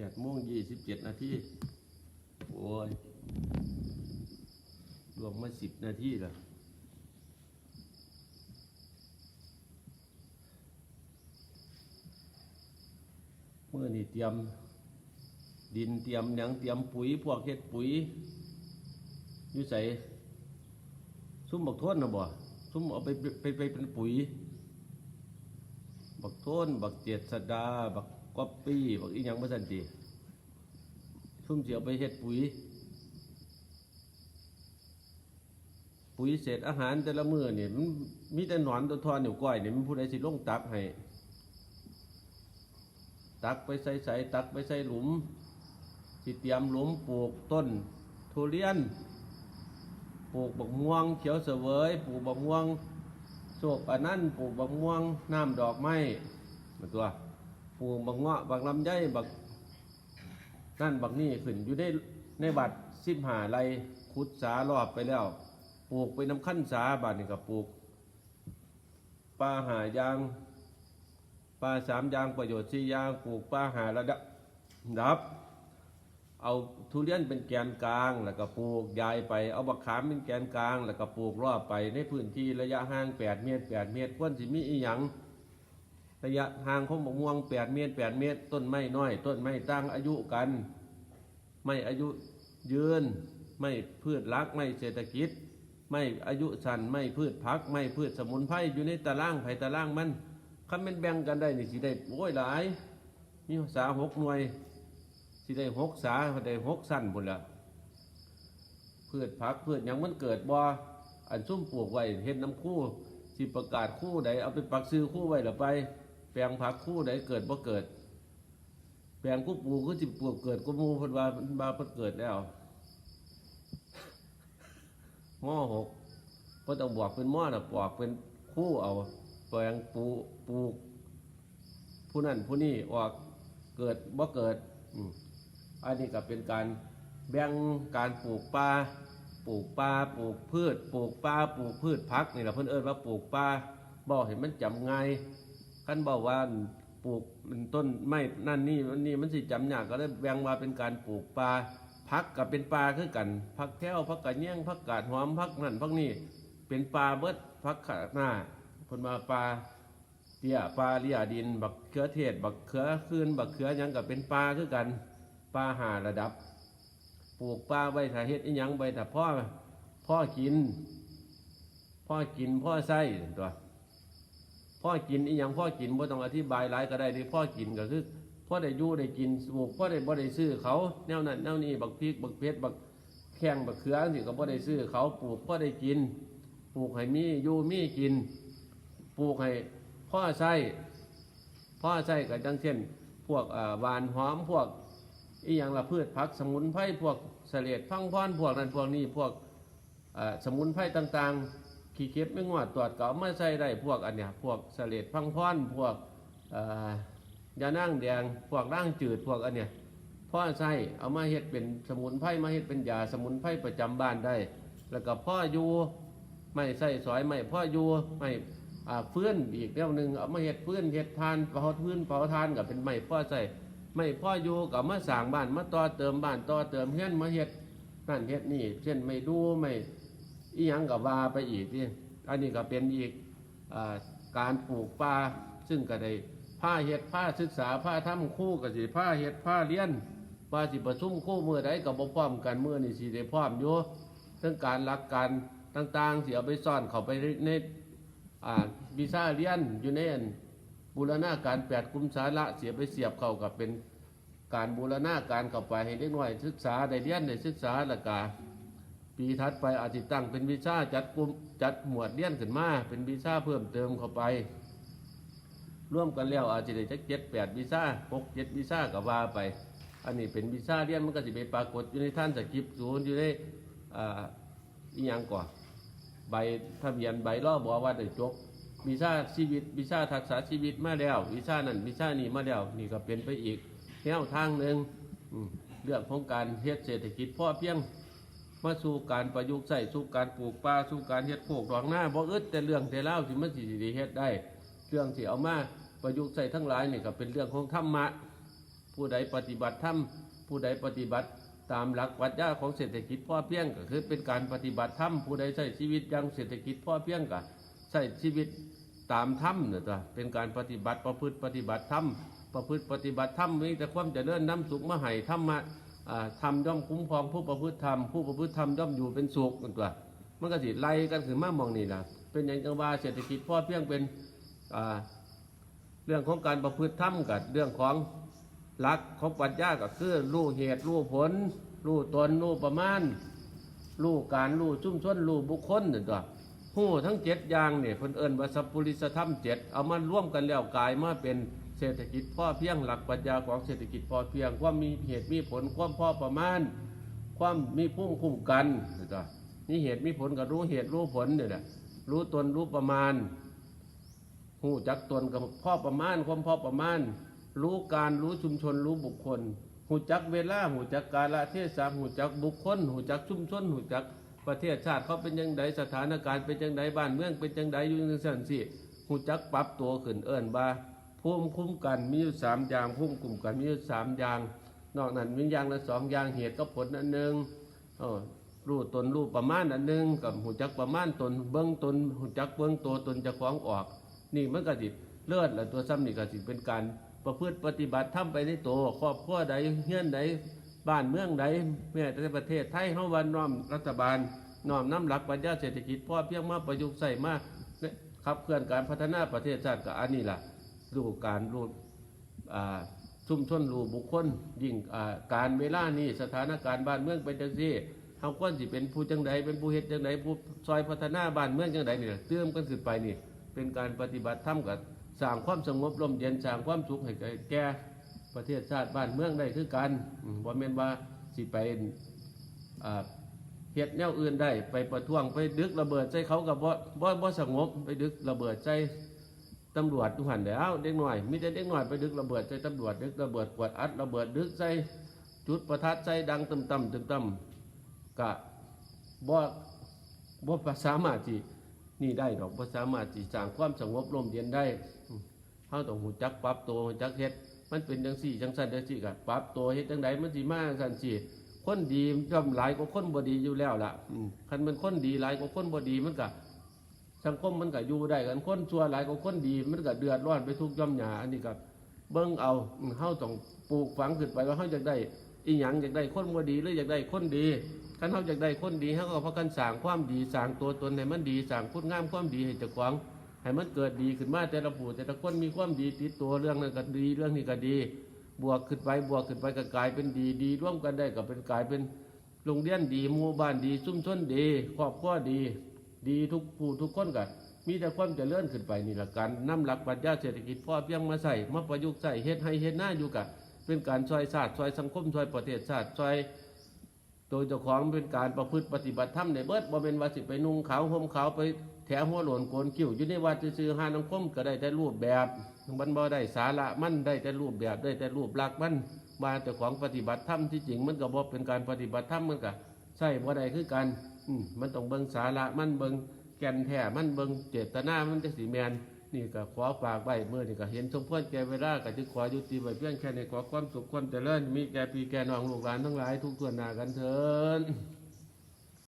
ปดโมงยี่สิบเจ็ดนาทีโอ้ยรวมมาสิบนาทีแล้วเมื่อนี่เตรียม ดินเตรียมหยังเตรียมปุ๋ย พวกเฮ็ดปุ๋ยอยู่ใส่ซุ่มบักโทนนะบ่ซุ่มเอาไปไปไปเป็นปุ๋ย บักโทนบักเจ็ดสดาบัก ก๊อปปี้บักอีหยังบ่ซั่นติซุ่มสิเอาไปเฮ็ดปุ๋ย ปุ๋ยเศษอาหารแต่ละมื้อนี่มันมีแต่หนอนตัวทอนอยู่ก้อยนี่มันผู้ใดสิลงตักให้ตักไปใส่ใส่ตักไปใส่หลุมสิเตรียมหลุมปลูกต้นทุเรียน ปลูกบักม่วง เขียวเสวยปลูกบักม่วงโศกอันนั้นปลูกบักม่วงน้ำดอกไม้มาตัว ปลูกบักเงาะบักลำไยบักนั่นบักนี่ขึ้นอยู่ในในบัตรสิบหาไรขุดสารอบไปแล้วปลูกไปน้ำขั้นสาบาทนี่ก็ปลูกปลาหายางปลาสามยางประโยชน์สี่ยางปลูกปลาหาระดับดับ เอาทุเรียนเป็นแกนกลางแล้วก็ปลูกยายไปเอาบักขามเป็นแกนกลางแล้วก็ปลูกรอบไปในพื้นที่ระยะห่าง8เมตร8เมตรควรสิมีอีหยัง ระยะห่างของมะม่วง8เมตร8เมตร ต้นไม้น้อย ต้นไม้ตั้งอายุกัน ไม่อายุยืน ไม่พืชรักไม่เศรษฐกิจ ไม่อายุสั้นไม่พืชพัก ไม่พืชสมุนไพรอยู่ในตารางไผ่ตารางมันคันเป็นแบ่งกันได้นี่สิได้โอ้ยหลาย มีภาษาหกหน่วย สิได้หกสาได้หกสั้นหมดละพืชผักพืชยังมันเกิดบ่อันซุ่มปลูกไว้เห็นน้ำคู่สิประกาศคู่ใดเอาไปปักซื้อคู่ไว้ละไป แปลงผักคู่ใดเกิดบ่เกิด แปลงกูปลูกก็สิปลูกเกิดกูมูพิ่นวามันบาเพิ่นเกิดแล้วหม้อหกเพิ่นต้องบอกเป็นหม้อน่ะปอกเป็นคู่เอา แปลงปูปูกผู้นั้นผู้นี้ออกเกิดบ่เกิดอันนี้ก็เป็นการแบ่งการปลูกป่าปลูกป่าปลูกพืช ปลูกป่าปลูกพืชพักนี่แหละเพิ่นเอิ้นว่าปลูกป่าบอกเห็นมันจำง่ายคันบอกว่าปลูกมันต้นไม้นั่นนี่มันนี่มันสิจำหยากก็เลยแบ่งว่าเป็นการปลูกป่าพักกับเป็นป่าคือกันพักแก้วพักกระเนี้ยงพักกาดหอมพักนั่นพักนี่เป็นป่าเบิดพักขาหน้าเพิ่นมาป่าเตี้ยปลาเลียดิน บักเขือเทศ บักเขือคืนบักเขือยังกับเป็นปลาคือกันปลาหาระดับ ปลูกปลาไว้ถ้าเฮ็ดอีหยังไว้ถ้าพ่อพ่อกิน พ่อกินพ่อใส่ตัว พ่อกินอีหยังพ่อกินบ่ต้องอธิบายหลายก็ได้ที่พ่อกินก็คือพ่อได้ยู่ได้กินปลูกพ่อได้บ่ได้ซื้อเขาแนวนั้นแนวนี้บักพริกบักเพชรบักแข้งบักเขือสิก็บ่ได้ซื้อเขาปลูกพ่อได้กิน ปลูกให้มีอยู่มีกิน ปลูกให้พ่อใส่พ่อใส่ก็จังเช่น พวกอ่าหวานหอมพวกอีอย่างละพืชผักสมุนไพรพวกเสลดพังพอนพวกนั้นพวกนี้พวกสมุนไพรต่างๆ ขี้เก็บไม่งอดตรวจก็เอามาใส่ได้พวกอันเนี้ยพวกเสลดพังพอนพวกอ่ายานั่งแดงพวกร่างจืดพวกอันเนี้ยพ่อใส่เอามาเฮ็ดเป็นสมุนไพรมาเฮ็ดเป็นยาสมุนไพรประจำบ้านได้ แล้วก็พ่ออยู่ไม่ใส่สอยไม่พ่ออยู่ไม่เฟื้นอีกแนวหนึ่งเอามาเห็ดเฟื้นเห็ดทานเผาพื้นเผาทานกับเป็นไม้พ่อใส่ไม้พ่ออยู่กับมาสร้างบ้านมาต่อเติมบ้านต่อเติมเฮียนมาเห็ดนั่นเห็ดนี่เช่นไม่ดูไม่ อีหยังกับว่าไปอีกที่อันนี้ก็เป็นอีกอการปลูกป่าซึ่งก็ได้ผ้าเห็ดผ้าศึกษาผ้าทำคู่กับสิผ้าเห็ดผ้าเลี้ยนว่าสิประชุมคู่มือใดกับบ่พร้อมกันมือนี่สิได้พร้อมอยู่เรื่องการหลักการต่างๆเสิเอาไปซ่อนเข้าไปในวีซ่าเรียนอยู่ในอันบูรณาการแปดกุมสาระเสียไปเสียบเข้ากับเป็นการบูรณาการเข้าไปให้เด็กน้อยศึกษาได้เรียนได้ศึกษาและกา ปีถัดไปอาจจะตั้งเป็นวีซ่าจัดกลุ่มจัดหมวดเรียนขึ้นมา เป็นวีซ่าเพิ่มเติมเข้าไป ร่วมกันแล้วอาจจะได้จักเจ็ดแปดวีซ่าหกเจ็ดวีซ่ากับว่าไป อันนี้เป็นวีซ่าเรียนมันก็จะไปปรากฏอยู่ในท่านสกิปศูนย์อยู่ในอ่าอีหยังก่อนใบทะเบียนใบล่อบอกว่าได้จบวีซ่าชีวิตวีซ่าทักษะชีวิตมาแล้ววีซ่านั่นวีซ่านี่มาแล้วนี่ก็เป็นไปอีกแนวทางหนึ่งเรื่องของการเฮ็ดเศรษฐกิจพ่อเพียง มาสู่การประยุกต์ใส่สู่การปลูกป่าสู่การเฮ็ดโคกดอกหน้าบ่อึดแต่เรื่องแต่เล่าที่มันสิสิเฮ็ดได้ เรื่องที่เอามาประยุกต์ใส่ทั้งหลายนี่ก็เป็นเรื่องของธรรมะ ผู้ใดปฏิบัติธรรมผู้ใดปฏิบัติตามหลักปรัชญาของเศรษฐกิจพ่อเพียงก็คือเป็นการปฏิบัติธรรมผู้ใดใช้ชีวิตยังเศรษฐกิจพ่อเพียงก็ใช้ชีวิตตามธรรมเนี่ยจ้ะเป็นการปฏิบัติประพฤติปฏิบัติธรรมประพฤติปฏิบัติธรรมมีแต่ความเจริญน้ำสุขมาให้ธรรมะ ธรรมย่อมคุ้มครองผู้ประพฤติธรรมผู้ประพฤติธรรมย่อมอยู่เป็นสุขนั่นตัวมันก็สิไล่กันขึ้นมามองนี่นะเป็นอย่างจังว่าเศรษฐกิจพ่อเพียงเป็นเรื่องของการประพฤติธรรมกับเรื่องของหลักของปัญญาก็คือรู้เหตุรู้ผล รู้ตนรู้ประมาณรู้การรู้ชุ่มชนรู้บุคคลนี่ตัวหู้ทั้งเจ็ดอย่างเนี่ยเพิ่นเอิ้นว่าสัพพุริสธรรมเจ็ดเอามาร่วมกันแล้วกลายมาเป็น เศรษฐกิจพ่อเพียงหลักปัญญาของเศรษฐกิจพอเพียงความมีเหตุมีผลความพอประมาณ ความมีพุ่งคุ้มกันนี่ตัวนี่เหตุมีผลกับรู้เหตุรู้ผลเนี่ยแหละรู้ตนรู้ประมาณหูจักตนกับพ่อประมาณความพ่อประมาณ รู้การรู้ชุมชนรู้บุคคลหูจักเวลาหูจักกาลเทศะหูจักบุคคลหูจักชุมชนหูจักประเทศชาติเขาเป็นยังไงสถานการณ์เป็นยังไงบ้านเมืองเป็นยังไงอยู่ในสันสิหูจักปรับตัวขึ้นเอิญบ่า ภูมิคุ้มกันมีอยู่สามอย่างภูมิคุ้มกันมีอยู่สามอย่าง นอกนั้นมีอย่างละสองอย่างเหตุกับผลอันหนึ่งรู้ตนรู้ประมาณอันหนึ่งกับหูจักประมาณตนเบื้องตนหูจักเบื้องตัวตนจะคล้องออก นี่มันก็สิเลิศและตัวซ้ำนี่ก็สิเป็นการประพฤติปฏิบัติทำไปในตัวครอบครัวใดเฮือนใดบ้านเมืองใดแม้แต่ประเทศไทยเฮาวันน้อมรัฐบาลน้อมน้ำหลักปัญญาเศรษฐกิจพ่อเพียงมาประยุกต์ใส่มาเนี่ยขับเคลื่อนการพัฒนาประเทศชาติกับอันนี้ล่ะ รู้การรู้ชุมชนรู้บุคคล ยิ่งการเวลานี้สถานการณ์บ้านเมืองเป็นจังซี่เฮาควรสิเป็นผู้จังใดเป็นผู้เฮ็ดจังใดผู้ซอยพัฒนาบ้านเมืองจังใดนี่เติมกันขึ้นไปนี่ เป็นการปฏิบัติธรรมกับสร้างความสงบลมเย็นสร้างความสุขให้แก่ประเทศชาติบ้านเมืองได้คือกันอืมบ่แม่นว่าสิไปเฮ็ดแนวอื่นได้ ไปประท้วงไปดึกระเบิดใส่เขากับบ่บ่บ่สงบไปดึกระเบิดใส่ ตำรวจทุกหันแล้วเด็กหน่อยมีแต่เด็กหน่อยไปดึกระเบิดใส่ตำรวจดึกระเบิดกวดอัดระเบิดดึกใส่จุดประทัดใส่ดังตึมต่ำตึมต่ำกะบ่บ่สามารถที่นี่ได้ดอกภาษามารถที่สร้างความสงบลมเย็นได้อืมเฮาต้องหูจักปรับตัวหูจักเฮ็ดมันเป็นจังซี่จังซั่นจังซี่ก็ปรับตัวเฮ็ดจังไดมันสิมาจังซั่นสิคนดีย่อมหลายกว่าคนบ่ดีอยู่แล้วล่ะคันมันคนดีหลายกว่าคนบ่ดีมันก็ สังคมมันก็อยู่ได้กันคนชั่วหลายกว่าคนดี มันก็เดือดร้อนไปทุกย่อมหยาอันนี้ก็เบิ่งเอาอืมเฮาต้องปลูกฝังขึ้นไปว่าเฮาอยากได้อีหยังอยากได้คนบ่ดีหรืออยากได้คนดีคันเขาอยากได้คนดีเขาก็พากันสร้างความดีสร้างตัวตนให้มันดีสร้างคุณงามความดีให้เจ้าของให้มันเกิดดีขึ้นมาแต่ละผู้แต่ละคนมีความดีติดตัวเรื่องนั้นก็ดีเรื่องนี้ก็ดี บวกขึ้นไปบวกขึ้นไปก็กลายเป็นดีดีร่วมกันได้ก็เป็นกลายเป็นโรงเรียนดีหมู่บ้านดีชุมชนดีครอบครัวดี ดีทุกผู้ทุกคนก็มีแต่ความเจริญขึ้นไปนี่ละการนำหลักปรัชญาเศรษฐกิจพ่อเพียงมาใส่มาประยุกต์ใส่เฮ็ดให้เฮ็ดหน้าอยู่กับเป็นการช่วยชาติช่วยสังคมช่วยประเทศชาติช่วยโดยเจ้าของเป็นการประพฤติปฏิบัติธรรมในเบิดบ่เป็นว่าสิไปนุ่งขาวห่มขาวไปแถวหัวหลนโกนคิ้วอยู่ในวัดซื่อหานังคมก็ได้แต่รูปแบบมันบ่ได้สาระมันได้แต่รูปแบบได้แต่รูปลักษณ์มันมาเจ้าของปฏิบัติธรรมที่จริงมันก็บ่เป็นการปฏิบัติธรรมมันก็ใช่บ่ได้คือกัน มันต้องเบิ่งสาระมันเบิ่งแก่นแท้มันเบิ่งเจตนามันจะสีแมนนี่ก็ขอฝากไว้เมื่อนี่ก็เห็นสมควรแก่เวลาก็จะขอยุติไว้เพียงแค่ในี้ขอความสุขความเจริญมีแก่ปีแก่น้องลูกหลานทั้งหลายทุกส่วนหน้ากันเถิด